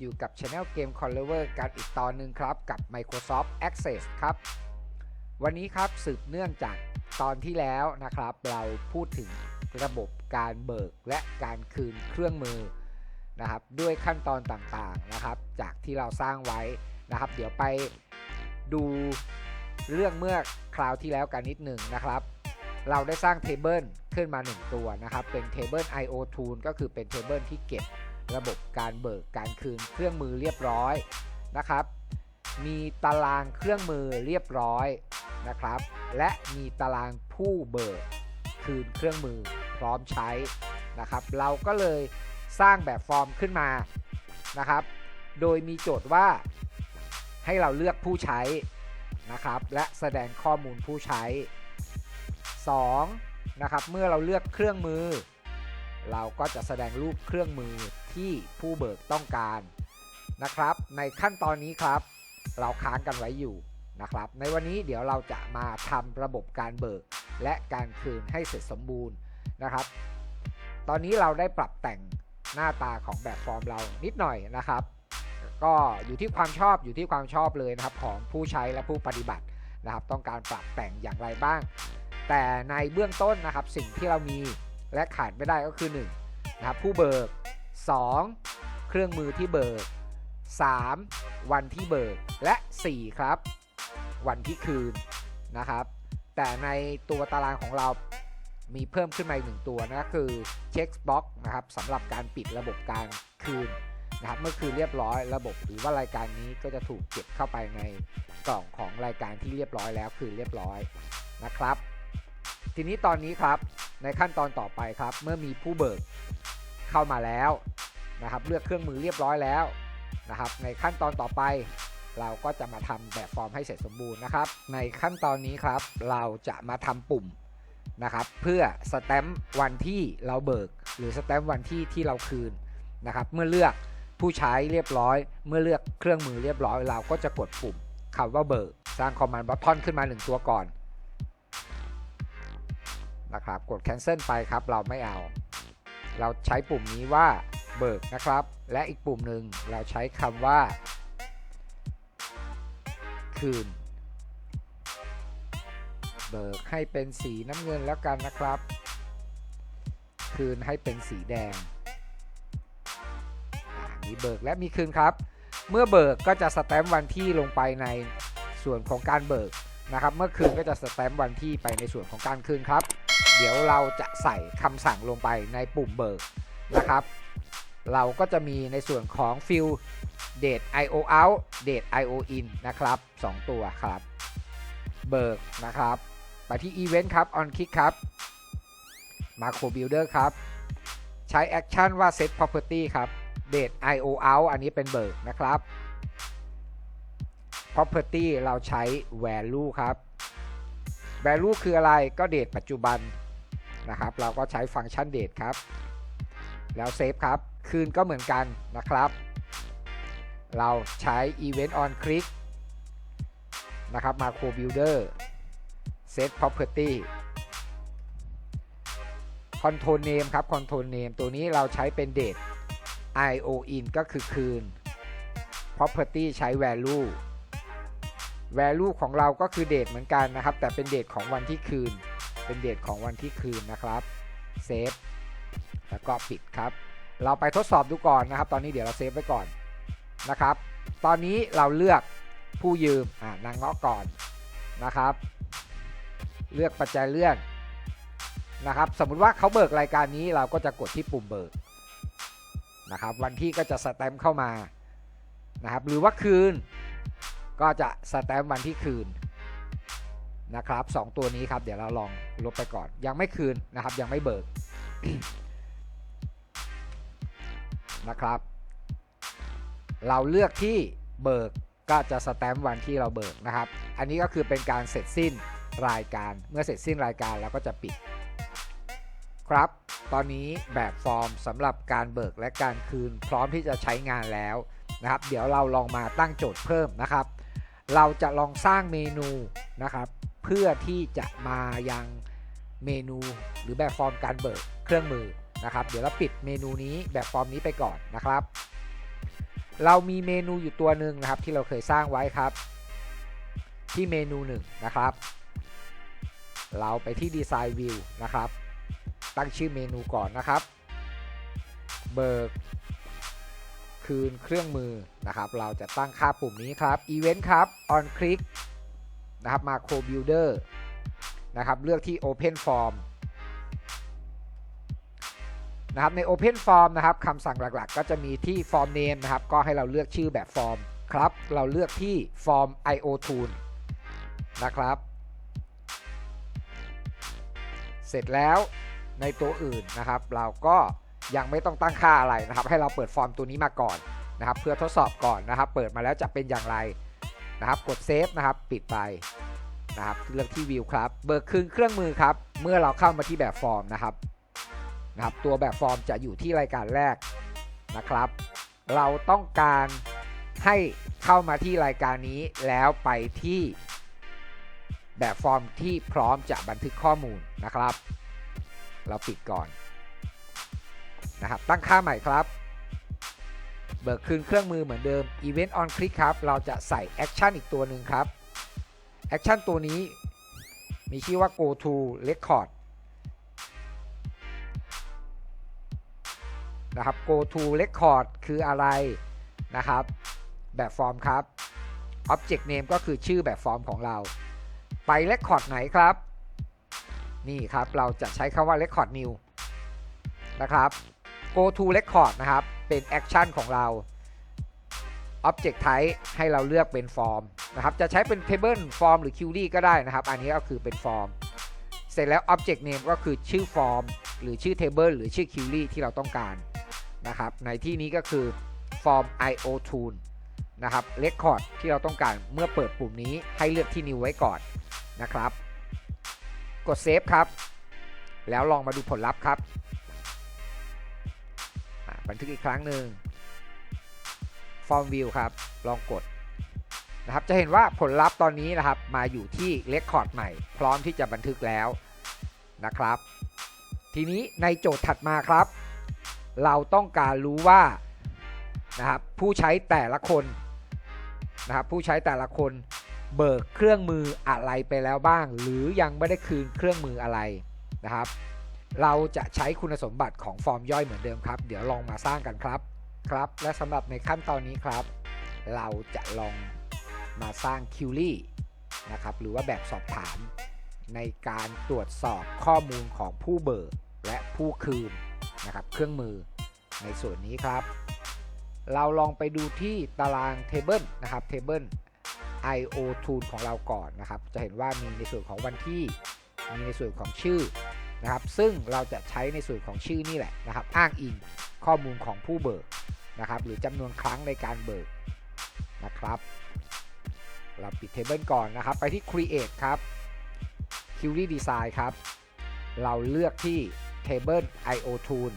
อยู่กับ Channel Game c o n l e v e r กันอีกตอนหนึ่งครับกับ Microsoft Access ครับ วันนี้ครับสืบเนื่องจากตอนที่แล้วนะครับ เราพูดถึงระบบการเบิกและการคืนเครื่องมือนะครับด้วยขั้นตอนต่างๆนะครับ จากที่เราสร้างไว้นะครับ เดี๋ยวไปดูเรื่องเมื่อคราวที่แล้วกันนิดหนึ่งนะครับ เราได้สร้างเทเบิลขึ้นมา 1 ตัวนะครับ เป็นเทเบิล IO Tool ก็คือเป็นเทเบิลที่เก็บ ระบบการเบิกการคืนเครื่องมือเรียบร้อยนะครับ มีตารางเครื่องมือเรียบร้อยนะครับ และมีตารางผู้เบิกคืนเครื่องมือพร้อมใช้นะครับ เราก็เลยสร้างแบบฟอร์มขึ้นมานะครับ โดยมีโจทย์ว่าให้เราเลือกผู้ใช้นะครับ และแสดงข้อมูลผู้ใช้ 2. นะครับ เมื่อเราเลือกเครื่องมือ เราก็จะแสดงรูปเครื่องมือ ที่ผู้เบิกต้องการนะครับ ในขั้นตอนนี้ครับ เราค้างกันไว้อยู่นะครับ ในวันนี้เดี๋ยวเราจะมาทำระบบการเบิก และการคืนให้เสร็จสมบูรณ์นะครับ ตอนนี้เราได้ปรับแต่งหน้าตาของแบบฟอร์มเรานิดหน่อยนะครับ ก็อยู่ที่ความชอบอยู่ที่ความชอบเลยนะครับ ของผู้ใช้และผู้ปฏิบัตินะครับ ต้องการปรับแต่งอย่างไรบ้าง แต่ในเบื้องต้นนะครับสิ่งที่เรามีและขาดไม่ได้ก็คือ1นะครับผู้เบิก 2. เครื่องมือที่เบิก 3. วันที่เบิก และ 4 ครับ วันที่คืนนะครับ แต่ในตัวตารางของเรามีเพิ่มขึ้นมาอีกหนึ่งตัวนะก็คือเช็คบ็อกนะครับสำหรับการปิดระบบการคืนนะครับเมื่อคืนเรียบร้อยระบบหรือว่ารายการนี้ก็จะถูกเก็บเข้าไปในกล่องของรายการที่เรียบร้อยแล้วคือเรียบร้อยนะครับ ทีนี้ตอนนี้ครับในขั้นตอนต่อไปครับ เมื่อมีผู้เบิก เข้ามาแล้วนะครับเลือกเครื่องมือเรียบร้อยแล้วนะครับในขั้นตอนต่อไปเราก็จะมาทำแบบฟอร์มให้เสร็จสมบูรณ์นะครับ ในขั้นตอนนี้ครับ เราจะมาทำปุ่มนะครับเพื่อสแตมป์วันที่เราเบิก หรือสแตมป์วันที่ที่เราคืนนะครับเมื่อเลือกผู้ใช้เรียบร้อย เมื่อเลือกเครื่องมือเรียบร้อย เราก็จะกดปุ่มคำว่าเบิก สร้างคอมมานด์บัตทอนขึ้นมา1ตัวก่อนนะครับกด cancel ไปครับเราไม่เอา เราใช้ปุ่มนี้ว่าเบิกนะครับ และอีกปุ่มหนึ่งเราใช้คำว่า คืน เบิกให้เป็นสีน้ำเงินแล้วกันนะครับ คืนให้เป็นสีแดงมีเบิกและมีคืนครับ เมื่อเบิกก็จะสแตมป์วันที่ลงไปในส่วนของการเบิกนะครับ เมื่อคืนก็จะสแตมป์วันที่ไปในส่วนของการคืนครับ เดี๋ยวเราจะใส่คำสั่งลงไปในปุ่มเบิกนะครับ เราก็จะมีในส่วนของ fill date io out date io in นะครับ 2 ตัวครับ เบิกนะครับไปที่ event ครับ on click ครับ macro builder ครับ ใช้ action ว่า set property ครับ date io out อันนี้เป็นเบิกนะครับ property เราใช้ value ครับ value คืออะไรก็เดทปัจจุบัน นะครับ เราก็ใช้ฟังก์ชันเดทครับ แล้วเซฟครับ คืนก็เหมือนกันนะครับ เราใช้ event on click นะครับ macro builder set property control name ครับ control name ตัวนี้เราใช้เป็น date io in ก็คือคืน property ใช้ value value ของเราก็คือเดทเหมือนกันนะครับ แต่เป็นเดทของวันที่คืน เป็นเดทของวันที่คืนนะครับเซฟแล้วก็ปิดครับ เราไปทดสอบดูก่อนนะครับ ตอนนี้เดี๋ยวเราเซฟไว้ก่อนนะครับ ตอนนี้เราเลือกผู้ยืมอ่านางเงาะก่อนนะครับ เลือกปัจจัยเลื่อนนะครับ สมมุติว่าเขาเบิกรายการนี้เราก็จะกดที่ปุ่มเบิกนะครับ วันที่ก็จะสแตมเข้ามานะครับ หรือว่าคืนก็จะสแตมวันที่คืน นะครับ 2 ตัวนี้ครับ เดี๋ยวเราลองลบไปก่อน ยังไม่คืนนะครับ ยังไม่เบิกนะครับ เราเลือกที่เบิกก็จะสแตมป์วันที่เราเบิกนะครับ อันนี้ก็คือเป็นการเสร็จสิ้นรายการ เมื่อเสร็จสิ้นรายการแล้วก็จะปิด ครับ ตอนนี้แบบฟอร์มสำหรับการเบิกและการคืนพร้อมที่จะใช้งานแล้วนะครับ เดี๋ยวเราลองมาตั้งโจทย์เพิ่มนะครับ เราจะลองสร้างเมนูนะครับ เพื่อที่จะมายังเมนูหรือแบบฟอร์มการเบิกเครื่องมือนะครับ เดี๋ยวเราปิดเมนูนี้แบบฟอร์มนี้ไปก่อนนะครับ เรามีเมนูอยู่ตัวหนึ่งนะครับ ที่เราเคยสร้างไว้ครับ ที่เมนูหนึ่งนะครับ เราไปที่ดีไซน์วิวนะครับ ตั้งชื่อเมนูก่อนนะครับ เบิกคืนเครื่องมือนะครับ เราจะตั้งค่าปุ่มนี้ครับ Event ครับ on click นะครับ Macro Builder นะครับเลือกที่ Open Form นะครับใน Open Form นะครับคำสั่งหลักๆ ก็จะมีที่ Form Name นะครับก็ให้เราเลือกชื่อแบบฟอร์มครับ เราเลือกที่ Form IO Tool นะครับ เสร็จแล้วในตัวอื่นนะครับ เราก็ยังไม่ต้องตั้งค่าอะไรนะครับ ให้เราเปิดฟอร์มตัวนี้มาก่อนนะครับ เพื่อทดสอบก่อนนะครับ เปิดมาแล้วจะเป็นอย่างไร นะครับ กดเซฟนะครับ ปิดไปนะครับ เลือกที่วิวครับ เบิกคืนเครื่องมือครับ เมื่อเราเข้ามาที่แบบฟอร์มนะครับนะครับ ตัวแบบฟอร์มจะอยู่ที่รายการแรกนะครับ เราต้องการให้เข้ามาที่รายการนี้แล้วไปที่แบบฟอร์มที่พร้อมจะบันทึกข้อมูลนะครับ เราปิดก่อนนะครับ ตั้งค่าใหม่ครับ เบิกคืนเครื่องมือเหมือนเดิม Event on click ครับ เราจะใส่ Action อีกตัวหนึ่งครับ Action ตัวนี้มีชื่อว่า go to record นะครับ go to record คืออะไรนะครับ แบบฟอร์มครับ object name ก็คือชื่อแบบฟอร์มของเรา ไป record ไหนครับ นี่ครับเราจะใช้คำว่า record new นะครับ go to record นะครับ เป็น action ของเรา object type ให้เราเลือกเป็น form นะครับจะใช้เป็น table form หรือ query ก็ได้นะครับ อันนี้ก็คือเป็น form เสร็จแล้ว object name ก็คือชื่อ form หรือชื่อ table หรือชื่อ query ที่เราต้องการนะครับ ในที่นี้ก็คือ form io tool นะครับ record ที่เราต้องการเมื่อเปิดปุ่มนี้ให้เลือกที่ new ไว้ก่อนนะครับ กด save ครับ แล้วลองมาดูผลลัพธ์ครับ บันทึกอีกครั้งหนึ่ง Form View ครับ ลองกดนะครับ จะเห็นว่าผลลัพธ์ตอนนี้นะครับ มาอยู่ที่ Record ใหม่ พร้อมที่จะบันทึกแล้วนะครับ ทีนี้ในโจทย์ถัดมาครับ เราต้องการรู้ว่านะครับผู้ใช้แต่ละคนนะครับผู้ใช้แต่ละคนเบิกเครื่องมืออะไรไปแล้วบ้าง หรือยังไม่ได้คืนเครื่องมืออะไรนะครับ เราจะใช้คุณสมบัติของฟอร์มย่อยเหมือนเดิมครับ เดี๋ยวลองมาสร้างกันครับครับ และสำหรับในขั้นตอนนี้ครับ เราจะลองมาสร้างคิวรี่นะครับหรือว่าแบบสอบถาม ในการตรวจสอบข้อมูลของผู้เบิกและผู้คืนนะครับเครื่องมือในส่วนนี้ครับ เราลองไปดูที่ตาราง Table นะครับ Table IO Tool ของเราก่อนนะครับ จะเห็นว่ามีในส่วนของวันที่ มีในส่วนของชื่อ นะครับซึ่งเราจะใช้ในส่วนของชื่อนี่แหละนะครับอ้างอิงข้อมูลของผู้เบิกนะครับหรือจำนวนครั้งในการเบิกนะครับ เราปิด Table ก่อนนะครับไปที่ Create ครับ Query Design ครับ เราเลือกที่ Table IO Tool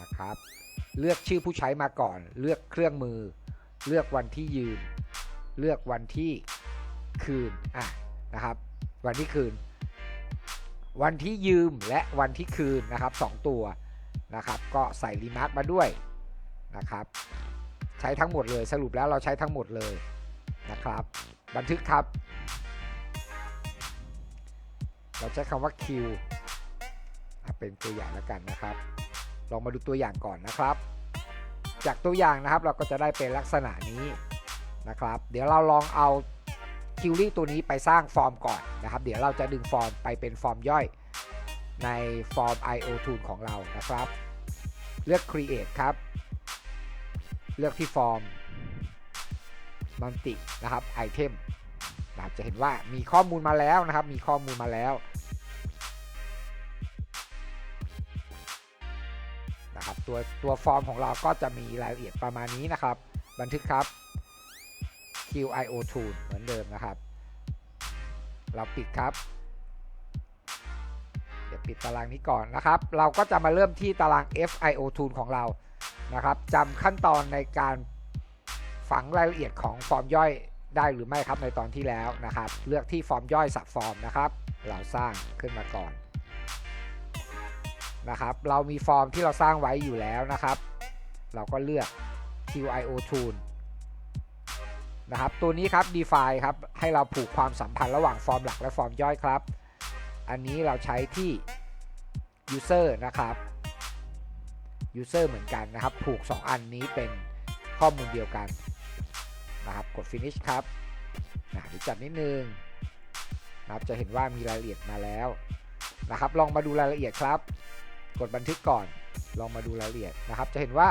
นะครับเลือกชื่อผู้ใช้มาก่อน เลือกเครื่องมือ เลือกวันที่ยืมเลือกวันที่คืนอะนะครับ วันที่คืน วันที่ยืมและวันที่คืนนะครับ 2 ตัวนะครับ ก็ใส่รีมาร์กมาด้วยนะครับ ใช้ทั้งหมดเลยสรุปแล้วเราใช้ทั้งหมดเลยนะครับ บันทึกครับ เราใช้คำว่า Q อะเป็นตัวอย่างแล้วกันนะครับ ลองมาดูตัวอย่างก่อนนะครับ จากตัวอย่างนะครับเราก็จะได้เป็นลักษณะนี้นะครับ เดี๋ยวเราลองเอา คิวรี่ตัวนี้ไปสร้างฟอร์มก่อนนะครับ เดี๋ยวเราจะดึงฟอร์มไปเป็นฟอร์มย่อยในฟอร์ม IO Tool ของเรานะครับ เลือก Create ครับ เลือกที่ฟอร์ม Multi นะครับ Item นะครับจะเห็นว่ามีข้อมูลมาแล้วนะครับ มีข้อมูลมาแล้วนะครับตัวตัวฟอร์มของเราก็จะมีรายละเอียดประมาณนี้นะครับ บันทึกครับ QIO tool เหมือนเดิมนะครับ เราปิดครับเดี๋ยวปิดตารางนี้ก่อนนะครับ เราก็จะมาเริ่มที่ตาราง FIO tool ของเรานะครับจำขั้นตอนในการฝังรายละเอียดของฟอร์มย่อยได้หรือไม่ครับในตอนที่แล้วนะครับ เลือกที่ฟอร์มย่อยสับฟอร์มนะครับ เราสร้างขึ้นมาก่อนนะครับเรามีฟอร์มที่เราสร้างไว้อยู่แล้วนะครับ เราก็เลือก QIO Tool นะครับตัวนี้ครับ define ครับให้เราผูกความสัมพันธ์ระหว่างฟอร์มหลักและฟอร์มย่อยครับ อันนี้เราใช้ที่ user นะครับ user เหมือนกันนะครับ ผูก 2 อันนี้เป็นข้อมูลเดียวกันนะครับกด finish ครับนะดีจัดนิดนึงนะครับจะเห็นว่ามีรายละเอียดมาแล้วนะครับ ลองมาดูรายละเอียดครับ กดบันทึกก่อน ลองมาดูรายละเอียดนะครับ จะเห็นว่า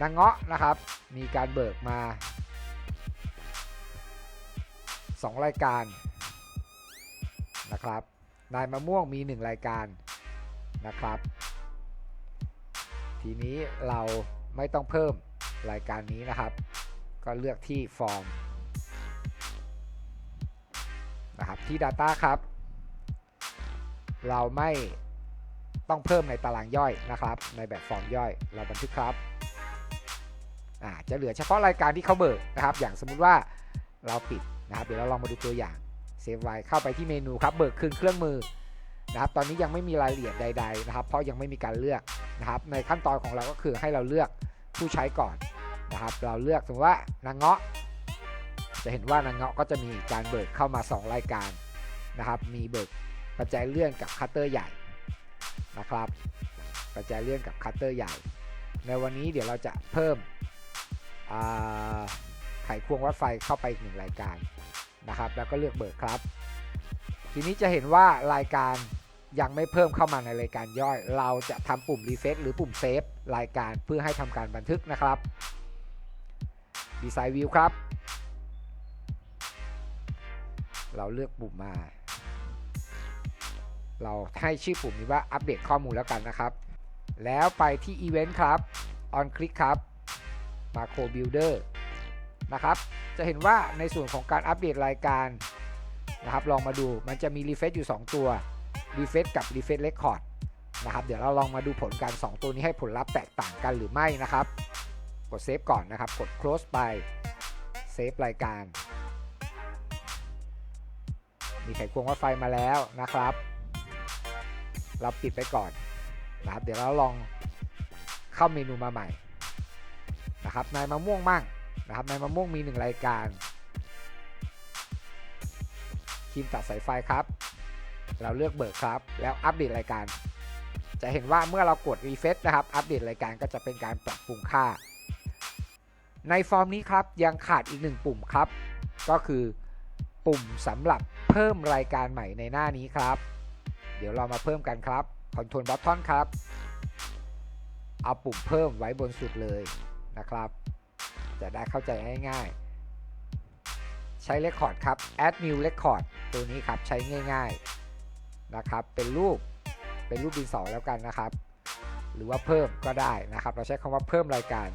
นางเงาะนะครับ มีการเบิกมา 2 รายการนะครับ นายมะม่วงมี 1 รายการนะครับ ทีนี้เราไม่ต้องเพิ่มรายการนี้นะครับ ก็เลือกที่ฟอร์มนะครับที่ Data ครับ เราไม่ต้องเพิ่มในตารางย่อยนะครับ ในแบบฟอร์มย่อยเราบันทึกครับอ่าจะเหลือเฉพาะรายการที่เขาเบิกนะครับ อย่างสมมุติว่าเราปิด นะครับเดี๋ยวเราลองมาดูตัวอย่างเซฟไว้เข้าไปที่เมนูครับเบิกคืนเครื่องมือนะครับตอนนี้ยังไม่มีรายละเอียดใด ๆ นะครับ เพราะยังไม่มีการเลือกนะครับ ในขั้นตอนของเราก็คือให้เราเลือกผู้ใช้ก่อนนะครับ เราเลือกสมมติว่านางเงาะ จะเห็นว่านางเงาะก็จะมีการเบิกเข้ามา 2 รายการนะครับ มีเบิกปัจจัยเลื่อนกับคัตเตอร์ใหญ่นะครับ ปัจจัยเลื่อนกับคัตเตอร์ใหญ่ ในวันนี้เดี๋ยวเราจะเพิ่มไขควงวัดไฟเข้าไปอีกหนึ่งรายการ นะครับ แล้วก็เลือกเบิกครับ ทีนี้จะเห็นว่ารายการยังไม่เพิ่มเข้ามาในรายการย่อย เราจะทำปุ่มรีเฟซหรือปุ่มเซฟรายการเพื่อให้ทำการบันทึกนะครับดีไซน์วิวครับ เราเลือกปุ่มมา เราให้ชื่อปุ่มนี้ว่าอัปเดตข้อมูลแล้วกันนะครับ แล้วไปที่อีเวนต์ครับ on click ครับ macro builder นะครับ จะเห็นว่าในส่วนของการอัปเดตรายการนะครับลองมาดูมันจะมี refresh อยู่ 2 ตัว refresh กับ refresh record นะครับเดี๋ยวเราลองมาดูผลการ 2 ตัวนี้ให้ผลลัพธ์แตกต่างกันหรือไม่นะครับ กดเซฟก่อนนะครับ กด close ไปเซฟรายการ มีไขควงวัดไฟมาแล้วนะครับ เราปิดไปก่อนนะครับ เดี๋ยวเราลองเข้าเมนูมาใหม่นะครับนายมะม่วงมั่ง นะครับในมะม่วงมี 1 รายการครีมตัดสายไฟครับ เราเลือกเบิกครับ แล้วอัปเดตรายการ จะเห็นว่าเมื่อเรากด refresh นะครับ อัปเดตรายการก็จะเป็นการปรับปรุงค่า ในฟอร์มนี้ครับยังขาดอีกหนึ่งปุ่มครับ ก็คือปุ่มสำหรับเพิ่มรายการใหม่ในหน้านี้ครับ เดี๋ยวเรามาเพิ่มกันครับ Control Button ครับ เอาปุ่มเพิ่มไว้บนสุดเลยนะครับ จะได้เข้าใจง่ายๆ ใช้ Record ครับ Add New Record ตัวนี้ครับใช้ง่ายๆนะครับเป็นรูปเป็นรูปดินสอแล้วกันนะครับ หรือว่าเพิ่มก็ได้นะครับ เราใช้คำว่าเพิ่มรายการ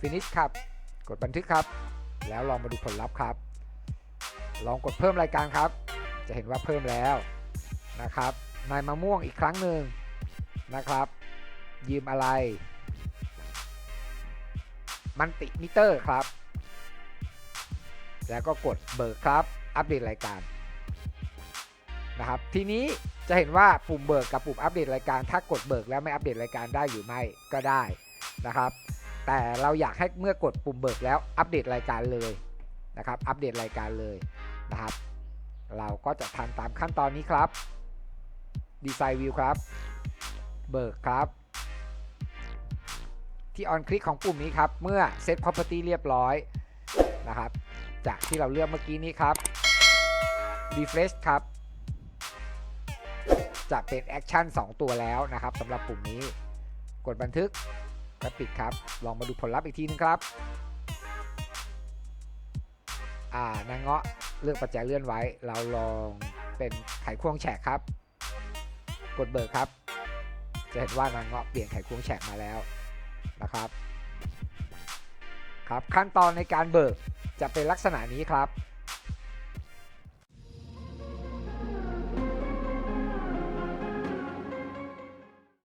Finish ครับ กดบันทึกครับ แล้วลองมาดูผลลัพธ์ครับ ลองกดเพิ่มรายการครับ จะเห็นว่าเพิ่มแล้วนะครับนายมะม่วงอีกครั้งหนึ่ง นะครับ ยืมอะไร มันติมิเตอร์ครับ แล้วก็กดเบิกครับ อัปเดตรายการนะครับ ทีนี้จะเห็นว่าปุ่มเบิกกับปุ่มอัปเดตรายการ ถ้ากดเบิกแล้วไม่อัปเดตรายการได้หรือไม่ก็ได้นะครับ แต่เราอยากให้เมื่อกดปุ่มเบิกแล้วอัปเดตรายการเลยนะครับ อัปเดตรายการเลยนะครับ เราก็จะทำตามขั้นตอนนี้ครับ ดีไซน์วิวครับ เบิกครับ ที่ออนคลิกของปุ่มนี้ครับ เมื่อเซต property เรียบร้อยนะครับ จากที่เราเลือกเมื่อกี้นี้ครับ refresh ครับ จะเป็นแอคชั่น2ตัวแล้วนะครับสำหรับปุ่มนี้ กดบันทึกและปิดครับ ลองมาดูผลลัพธ์อีกทีนึงครับ อ่านางเงาะเลือกปัจจัยเลื่อนไว้ เราลองเป็นไขควงแฉกครับ กดเบิกครับ จะเห็นว่านางเงาะเปลี่ยนไขควงแฉกมาแล้วนะครับครับขั้นตอนในการเบิกจะเป็นลักษณะนี้ครับ